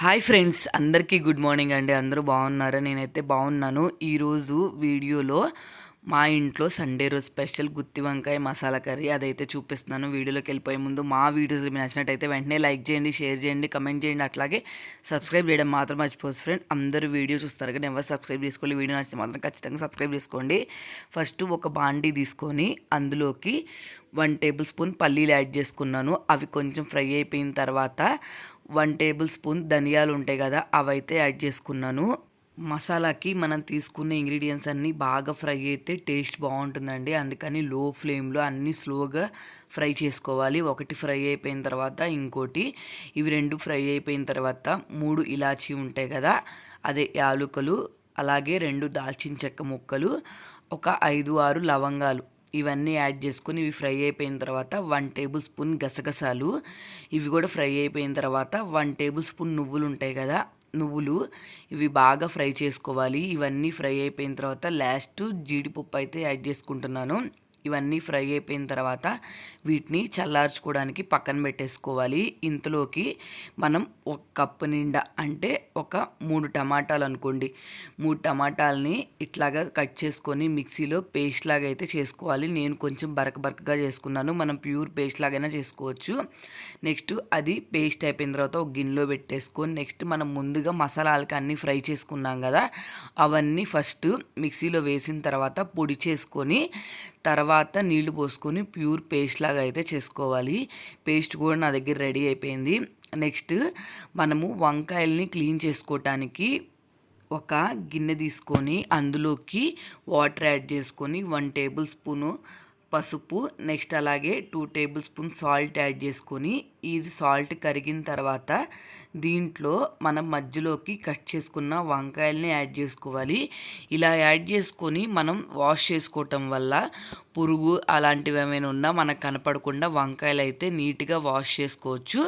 Hi friends అందరికీ good morning అండి. అందరూ బాగున్నారా? నేనైతే బాగున్నాను. ఈరోజు వీడియోలో మా ఇంట్లో సండే రోజు స్పెషల్ గుత్తి వంకాయ మసాలా కర్రీ అదైతే చూపిస్తున్నాను. వీడియోలోకి వెళ్ళిపోయే ముందు మా వీడియోస్ మీకు నచ్చినట్టయితే వెంటనే లైక్ చేయండి షేర్ చేయండి కమెంట్ చేయండి. అట్లాగే సబ్స్క్రైబ్ చేయడం మాత్రం మర్చిపోవచ్చు ఫ్రెండ్. అందరూ వీడియో చూస్తారు కానీ ఎవరు సబ్స్క్రైబ్ చేసుకోవాలి వీడియో నచ్చితే మాత్రం ఖచ్చితంగా సబ్స్క్రైబ్ చేసుకోండి. ఫస్ట్ ఒక బాండీ తీసుకొని అందులోకి వన్ టేబుల్ స్పూన్ పల్లీలు యాడ్ చేసుకున్నాను. అవి కొంచెం ఫ్రై అయిపోయిన తర్వాత వన్ టేబుల్ స్పూన్ ధనియాలు ఉంటాయి కదా అవైతే యాడ్ చేసుకున్నాను. మసాలాకి మనం తీసుకున్న ఇంగ్రీడియంట్స్ అన్నీ బాగా ఫ్రై అయితే టేస్ట్ బాగుంటుందండి. అందుకని లో ఫ్లేమ్లో అన్నీ స్లోగా ఫ్రై చేసుకోవాలి. ఒకటి ఫ్రై అయిపోయిన తర్వాత ఇంకోటి. ఇవి రెండు ఫ్రై అయిపోయిన తర్వాత మూడు ఇలాచీ ఉంటాయి కదా అదే యాలుకలు అలాగే రెండు దాల్చిన చెక్క ముక్కలు ఒక ఐదు ఆరు లవంగాలు. ఇవన్నీ యాడ్ చేసుకొని ఇవి ఫ్రై అయిపోయిన తర్వాత వన్ టేబుల్ స్పూన్ గసగసాలు. ఇవి కూడా ఫ్రై అయిపోయిన తర్వాత వన్ టేబుల్ స్పూన్ నువ్వులు ఉంటాయి కదా నువ్వులు. ఇవి బాగా ఫ్రై చేసుకోవాలి. ఇవన్నీ ఫ్రై అయిపోయిన తర్వాత లాస్ట్ జీడిపప్పు అయితే యాడ్ చేసుకుంటున్నాను. ఇవన్నీ ఫ్రై అయిపోయిన తర్వాత వీటిని చల్లార్చుకోవడానికి పక్కన పెట్టేసుకోవాలి. ఇంతలోకి మనం ఒక కప్పు నిండా అంటే ఒక మూడు టమాటాలు అనుకోండి. మూడు టమాటాలని ఇట్లాగా కట్ చేసుకొని మిక్సీలో పేస్ట్ లాగా అయితే చేసుకోవాలి. నేను కొంచెం బరక బరకగా చేసుకున్నాను. మనం ప్యూర్ పేస్ట్ లాగైనా చేసుకోవచ్చు. నెక్స్ట్ అది పేస్ట్ అయిపోయిన తర్వాత ఒక గిన్నెలో పెట్టేసుకొని నెక్స్ట్ మనం ముందుగా మసాలాలకి అన్నీ ఫ్రై చేసుకున్నాం కదా అవన్నీ ఫస్ట్ మిక్సీలో వేసిన తర్వాత పొడి చేసుకొని తర్వాత తర్వాత నీళ్ళు పోసుకొని ప్యూర్ పేస్ట్ లాగా అయితే చేసుకోవాలి. పేస్ట్ కూడా నా దగ్గర రెడీ అయిపోయింది. నెక్స్ట్ మనము వంకాయల్ని క్లీన్ చేసుకోవటానికి ఒక గిన్నె తీసుకొని అందులోకి వాటర్ యాడ్ చేసుకొని వన్ టేబుల్ స్పూను పసుపు నెక్స్ట్ అలాగే two tablespoon salt add చేసుకొని ఇది సాల్ట్ కరిగిన తర్వాత దీంట్లో మనం మధ్యలోకి కట్ చేసుకున్న వంకాయల్ని యాడ్ చేసుకోవాలి. ఇలా యాడ్ చేసుకొని మనం వాష్ చేసుకోవటం వల్ల పురుగు అలాంటివి ఏమైనా ఉన్నా మనకు కనపడకుండా వంకాయలు అయితే నీట్గా వాష్ చేసుకోవచ్చు.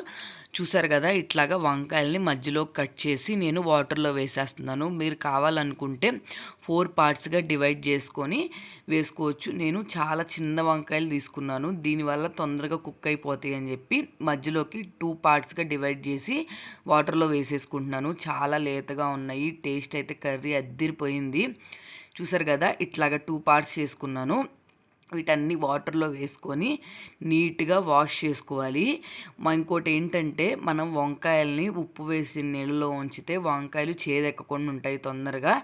చూసారు కదా ఇట్లాగా వంకాయల్ని మధ్యలో కట్ చేసి నేను వాటర్లో వేసేస్తున్నాను. మీరు కావాలనుకుంటే ఫోర్ పార్ట్స్గా డివైడ్ చేసుకొని వేసుకోవచ్చు. నేను చాలా చిన్న వంకాయలు తీసుకున్నాను. దీనివల్ల తొందరగా కుక్ అయిపోతాయి అని చెప్పి మధ్యలోకి టూ పార్ట్స్గా డివైడ్ చేసి వాటర్లో వేసేసుకుంటున్నాను. చాలా లేతగా ఉన్నాయి. టేస్ట్ అయితే కర్రీ అద్దిరిపోయింది. చూసారు కదా ఇట్లాగా టూ పార్ట్స్ చేసుకున్నాను. వీటన్ని వాటర్లో వేసుకొని నీట్గా వాష్ చేసుకోవాలి. ఇంకోటి ఏంటంటే మనం వంకాయల్ని ఉప్పు వేసి నీళ్ళలో ఉంచితే వంకాయలు చేదెక్కకుండా ఉంటాయి తొందరగా.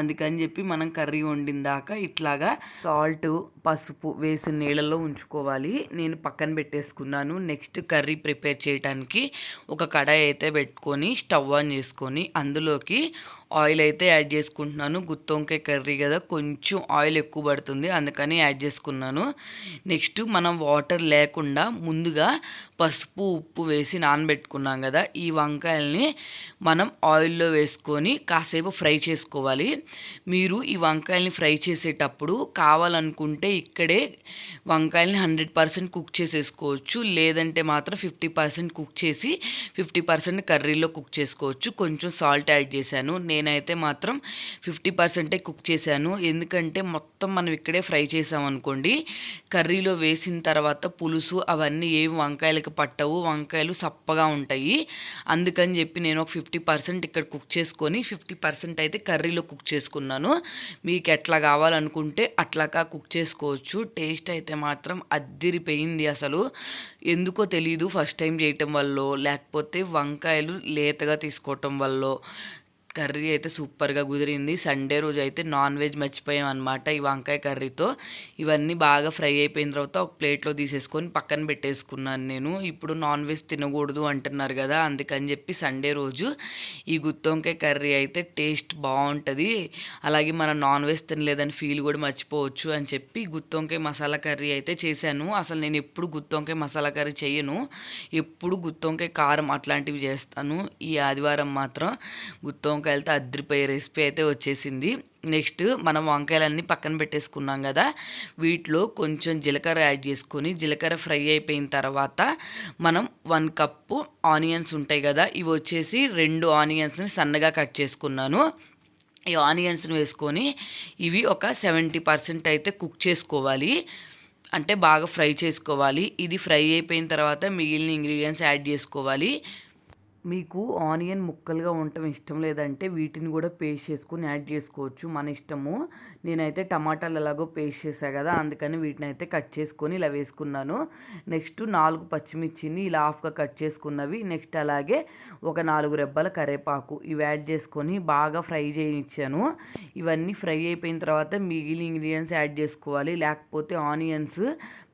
అందుకని చెప్పి మనం కర్రీ వండిన దాకా ఇట్లాగా సాల్ట్ పసుపు వేసి నీళ్ళలో ఉంచుకోవాలి. నేను పక్కన పెట్టేసుకున్నాను. నెక్స్ట్ కర్రీ ప్రిపేర్ చేయడానికి ఒక కడాయి అయితే పెట్టుకొని స్టవ్ ఆన్ చేసుకొని అందులోకి ఆయిల్ అయితే యాడ్ చేసుకుంటున్నాను. గుత్తొంకాయ కర్రీ కదా కొంచెం ఆయిల్ ఎక్కువ పడుతుంది అందుకని యాడ్ చేసుకున్నాను. నెక్స్ట్ మనం వాటర్ లేకుండా ముందుగా పసుపు ఉప్పు వేసి నానబెట్టుకున్నాం కదా ఈ వంకాయల్ని మనం ఆయిల్లో వేసుకొని కాసేపు ఫ్రై చేసుకోవాలి. మీరు ఈ వంకాయల్ని ఫ్రై చేసేటప్పుడు కావాలనుకుంటే ఇక్కడే వంకాయల్ని హండ్రెడ్ పర్సెంట్ కుక్ చేసేసుకోవచ్చు. లేదంటే మాత్రం ఫిఫ్టీ పర్సెంట్ కుక్ చేసి ఫిఫ్టీ పర్సెంట్ కర్రీలో కుక్ చేసుకోవచ్చు. కొంచెం సాల్ట్ యాడ్ చేశాను. నేనైతే మాత్రం ఫిఫ్టీ పర్సెంటే కుక్ చేశాను. ఎందుకంటే మొత్తం మనం ఇక్కడే ఫ్రై చేసామనుకోండి కర్రీలో వేసిన తర్వాత పులుసు అవన్నీ ఏమి వంకాయలకి పట్టవు వంకాయలు సప్పగా ఉంటాయి. అందుకని చెప్పి నేను ఒక ఫిఫ్టీ పర్సెంట్ ఇక్కడ కుక్ చేసుకొని ఫిఫ్టీ పర్సెంట్ అయితే కర్రీలో కుక్ చేసుకున్నాను. మీకు ఎట్లా కావాలనుకుంటే అట్లాగా కుక్ చేసుకోవచ్చు. టేస్ట్ అయితే మాత్రం అద్దిరిపోయింది అసలు. ఎందుకో తెలీదు ఫస్ట్ టైం చేయటం వల్ల లేకపోతే వంకాయలు లేతగా తీసుకోవటం వల్ల. కర్రీ అయితే సూపర్గా కుదిరింది. సండే రోజు అయితే నాన్ వెజ్ మర్చిపోయాం అనమాట ఈ వంకాయ కర్రీతో. ఇవన్నీ బాగా ఫ్రై అయిపోయిన తర్వాత ఒక ప్లేట్లో తీసేసుకొని పక్కన పెట్టేసుకున్నాను నేను. ఇప్పుడు నాన్ వెజ్ తినకూడదు అంటున్నారు కదా అందుకని చెప్పి సండే రోజు ఈ గుత్తొంకాయ కర్రీ అయితే టేస్ట్ బాగుంటుంది అలాగే మనం నాన్ వెజ్ తినలేదని ఫీల్ కూడా మర్చిపోవచ్చు అని చెప్పి గుత్తొంకాయ మసాలా కర్రీ అయితే చేశాను. అసలు నేను ఎప్పుడు గుత్తొంకాయ మసాలా కర్రీ చేయను. ఎప్పుడు గుత్తొంకాయ కారం అట్లాంటివి చేస్తాను. ఈ ఆదివారం మాత్రం గుత్తొంకాయ వంకాయలతో అద్దరిపోయే రెసిపీ అయితే వచ్చేసింది. నెక్స్ట్ మనం వంకాయలన్నీ పక్కన పెట్టేసుకున్నాం కదా వీటిలో కొంచెం జీలకర్ర యాడ్ చేసుకొని జీలకర్ర ఫ్రై అయిపోయిన తర్వాత మనం వన్ కప్పు ఆనియన్స్ ఉంటాయి కదా ఇవి వచ్చేసి రెండు ఆనియన్స్ని సన్నగా కట్ చేసుకున్నాను. ఈ ఆనియన్స్ని వేసుకొని ఇవి ఒక సెవెంటీ పర్సెంట్ అయితే కుక్ చేసుకోవాలి. అంటే బాగా ఫ్రై చేసుకోవాలి. ఇది ఫ్రై అయిపోయిన తర్వాత మిగిలిన ఇంగ్రీడియంట్స్ యాడ్ చేసుకోవాలి. మీకు ఆనియన్ ముక్కలుగా ఉండటం ఇష్టం లేదంటే వీటిని కూడా పేస్ట్ చేసుకుని యాడ్ చేసుకోవచ్చు. మన ఇష్టము. నేనైతే టమాటాలు ఎలాగో పేస్ట్ చేసా కదా అందుకని వీటిని అయితే కట్ చేసుకొని ఇలా వేసుకున్నాను. నెక్స్ట్ నాలుగు పచ్చిమిర్చిని ఇలా హాఫ్గా కట్ చేసుకున్నవి. నెక్స్ట్ అలాగే ఒక నాలుగు రెబ్బల కరేపాకు ఇవి యాడ్ చేసుకొని బాగా ఫ్రై చేయనిచ్చాను. ఇవన్నీ ఫ్రై అయిపోయిన తర్వాత మిగిలిన ఇంగ్రీడియంట్స్ యాడ్ చేసుకోవాలి. లేకపోతే ఆనియన్స్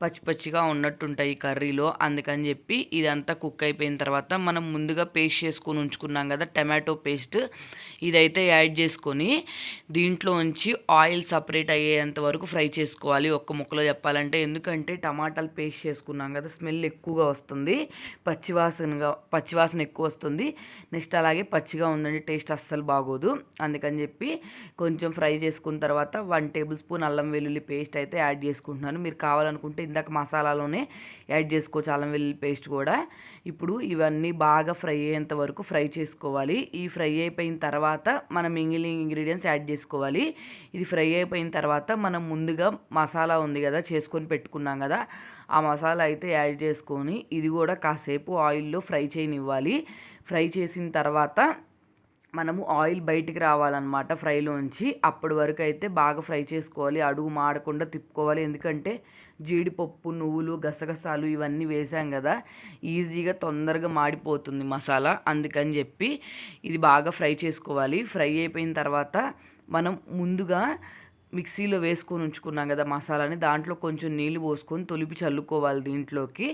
పచ్చి పచ్చిగా ఉన్నట్టుంటాయి కర్రీలో. అందుకని చెప్పి ఇదంతా కుక్ అయిపోయిన తర్వాత మనం ముందుగా పేస్ట్ చేసుకొని ఉంచుకున్నాం కదా టమాటో పేస్ట్. ఇదైతే యాడ్ చేసుకొని దీంట్లో ఉంచి ఆయిల్ సపరేట్ అయ్యేంత వరకు ఫ్రై చేసుకోవాలి. ఒక్క ముక్కలో చెప్పాలంటే ఎందుకంటే టమాటాలు పేస్ట్ చేసుకున్నాం కదా స్మెల్ ఎక్కువగా వస్తుంది. పచ్చివాసనగా పచ్చివాసన ఎక్కువ వస్తుంది. నెక్స్ట్ అలాగే పచ్చిగా ఉందండి టేస్ట్ అస్సలు బాగోదు. అందుకని చెప్పి కొంచెం ఫ్రై చేసుకున్న తర్వాత వన్ టేబుల్ స్పూన్ అల్లం వెల్లుల్లి పేస్ట్ అయితే యాడ్ చేసుకుంటున్నాను. మీరు కావాలనుకుంటే ఇందాక మసాలాలోనే యాడ్ చేసుకోవచ్చు అల్లం వెల్లుల్లి పేస్ట్ కూడా. ఇప్పుడు ఇవన్నీ బాగా ఫ్రై అయ్యేంత వరకు ఫ్రై చేసుకోవాలి. ఈ ఫ్రై అయిపోయిన తర్వాత మనం మిగిలిన ఇంగ్రీడియంట్స్ యాడ్ చేసుకోవాలి. ఇది ఫ్రై అయిపోయిన తర్వాత మనం ముందుగా మసాలా ఉంది కదా చేసుకొని పెట్టుకున్నాం కదా ఆ మసాలా అయితే యాడ్ చేసుకొని ఇది కూడా కాసేపు ఆయిల్లో ఫ్రై చేయనివ్వాలి. ఫ్రై చేసిన తర్వాత మనము ఆయిల్ బయటికి రావాలన్నమాట ఫ్రైలోంచి. అప్పటి వరకు అయితే బాగా ఫ్రై చేసుకోవాలి. అడుగు మాడకుండా తిప్పుకోవాలి. ఎందుకంటే జీడిపప్పు నువ్వులు గసగసాలు ఇవన్నీ వేసాం కదా. ఈజీగా తొందరగా మాడిపోతుంది మసాలా. అందుకని చెప్పి ఇది బాగా ఫ్రై చేసుకోవాలి. ఫ్రై అయిపోయిన తర్వాత మనం ముందుగా మిక్సీలో వేసుకొని ఉంచుకున్నాం కదా మసాలాని. దాంట్లో కొంచెం నీళ్ళు పోసుకొని తొలిపి చల్లుకోవాలి దీంట్లోకి.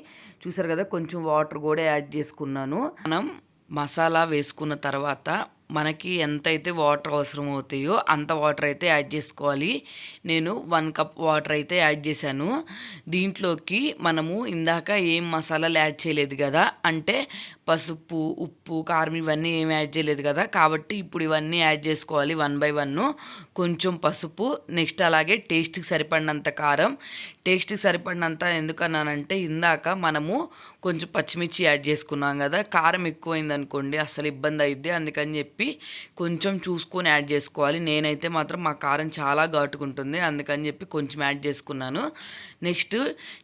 చూసారు కదా కొంచెం వాటర్ కూడా యాడ్ చేసుకున్నాను. మనం మసాలా వేసుకున్న తర్వాత మనకి ఎంతైతే వాటర్ అవసరం అవుతాయో అంత వాటర్ అయితే యాడ్ చేసుకోవాలి. నేను వన్ కప్ వాటర్ అయితే యాడ్ చేశాను. దీంట్లోకి మనము ఇందాక ఏం మసాలాలు యాడ్ చేయలేదు కదా? అంటే పసుపు ఉప్పు కారం ఇవన్నీ ఏం యాడ్ చేయలేదు కదా? కాబట్టి ఇప్పుడు ఇవన్నీ యాడ్ చేసుకోవాలి వన్ బై వన్. కొంచెం పసుపు నెక్స్ట్ అలాగే టేస్ట్కి సరిపడినంత కారం టేస్ట్కి సరిపడినంత ఎందుకన్నానంటే ఇందాక మనము కొంచెం పచ్చిమిర్చి యాడ్ చేసుకున్నాం కదా కారం ఎక్కువైంది అనుకోండి అసలు ఇబ్బంది అయింది అందుకని చెప్పి కొంచెం చూసుకొని యాడ్ చేసుకోవాలి. నేనైతే మాత్రం మా కారం చాలా ఘాటుకుంటుంది. అందుకని చెప్పి కొంచెం యాడ్ చేసుకున్నాను. నెక్స్ట్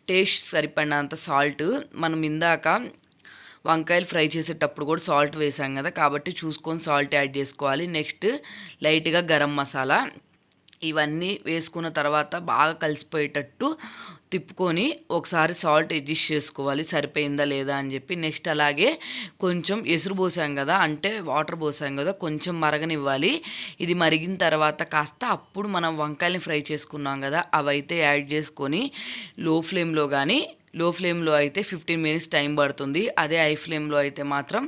టేస్ట్ సరిపడినంత సాల్ట్. మనం ఇందాక వంకాయలు ఫ్రై చేసేటప్పుడు కూడా సాల్ట్ వేసాం కదా కాబట్టి చూసుకొని సాల్ట్ యాడ్ చేసుకోవాలి. నెక్స్ట్ లైట్గా గరం మసాలా. ఇవన్నీ వేసుకున్న తర్వాత బాగా కలిసిపోయేటట్టు తిప్పుకొని ఒకసారి సాల్ట్ అడ్జస్ట్ చేసుకోవాలి. సరిపోయిందా లేదా అని చెప్పి నెక్స్ట్ అలాగే కొంచెం ఎసురు పోసాం కదా అంటే వాటర్ పోసాం కదా కొంచెం మరగనివ్వాలి. ఇది మరిగిన తర్వాత కాస్త అప్పుడు మనం వంకాయల్ని ఫ్రై చేసుకున్నాం కదా అవైతే యాడ్ చేసుకొని లో ఫ్లేమ్లో కానీ లో ఫ్లేమ్లో అయితే ఫిఫ్టీన్ మినిట్స్ టైం పడుతుంది. అదే హై ఫ్లేమ్లో అయితే మాత్రం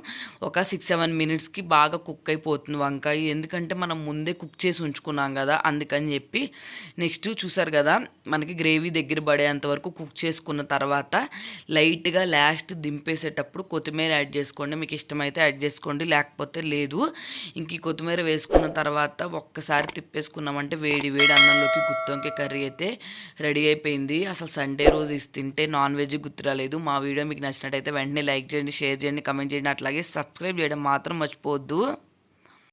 ఒక సిక్స్ సెవెన్ మినిట్స్కి బాగా కుక్ అయిపోతుంది వంకాయ. ఎందుకంటే మనం ముందే కుక్ చేసి ఉంచుకున్నాం కదా అందుకని చెప్పి నెక్స్ట్ చూసారు కదా మనకి గ్రేవీ దగ్గర పడేంత వరకు కుక్ చేసుకున్న తర్వాత లైట్గా లాస్ట్ దింపేసేటప్పుడు కొత్తిమీర యాడ్ చేసుకోండి. మీకు ఇష్టమైతే యాడ్ చేసుకోండి లేకపోతే లేదు. ఇంక ఈ కొత్తిమీర వేసుకున్న తర్వాత ఒక్కసారి తిప్పేసుకున్నామంటే వేడి వేడి అన్నంలోకి గుత్తొంకే కర్రీ అయితే రెడీ అయిపోయింది. అసలు సండే రోజు ఇస్తుంటే నాన్ నాన్ వెజ్ గుర్తురాలేదు మా వీడియో మీకు నచ్చినట్టయితే వెంటనే లైక్ చేయండి షేర్ చేయండి కమెంట్ చేయండి. అట్లాగే సబ్స్క్రైబ్ చేయడం మాత్రం మర్చిపోవద్దు.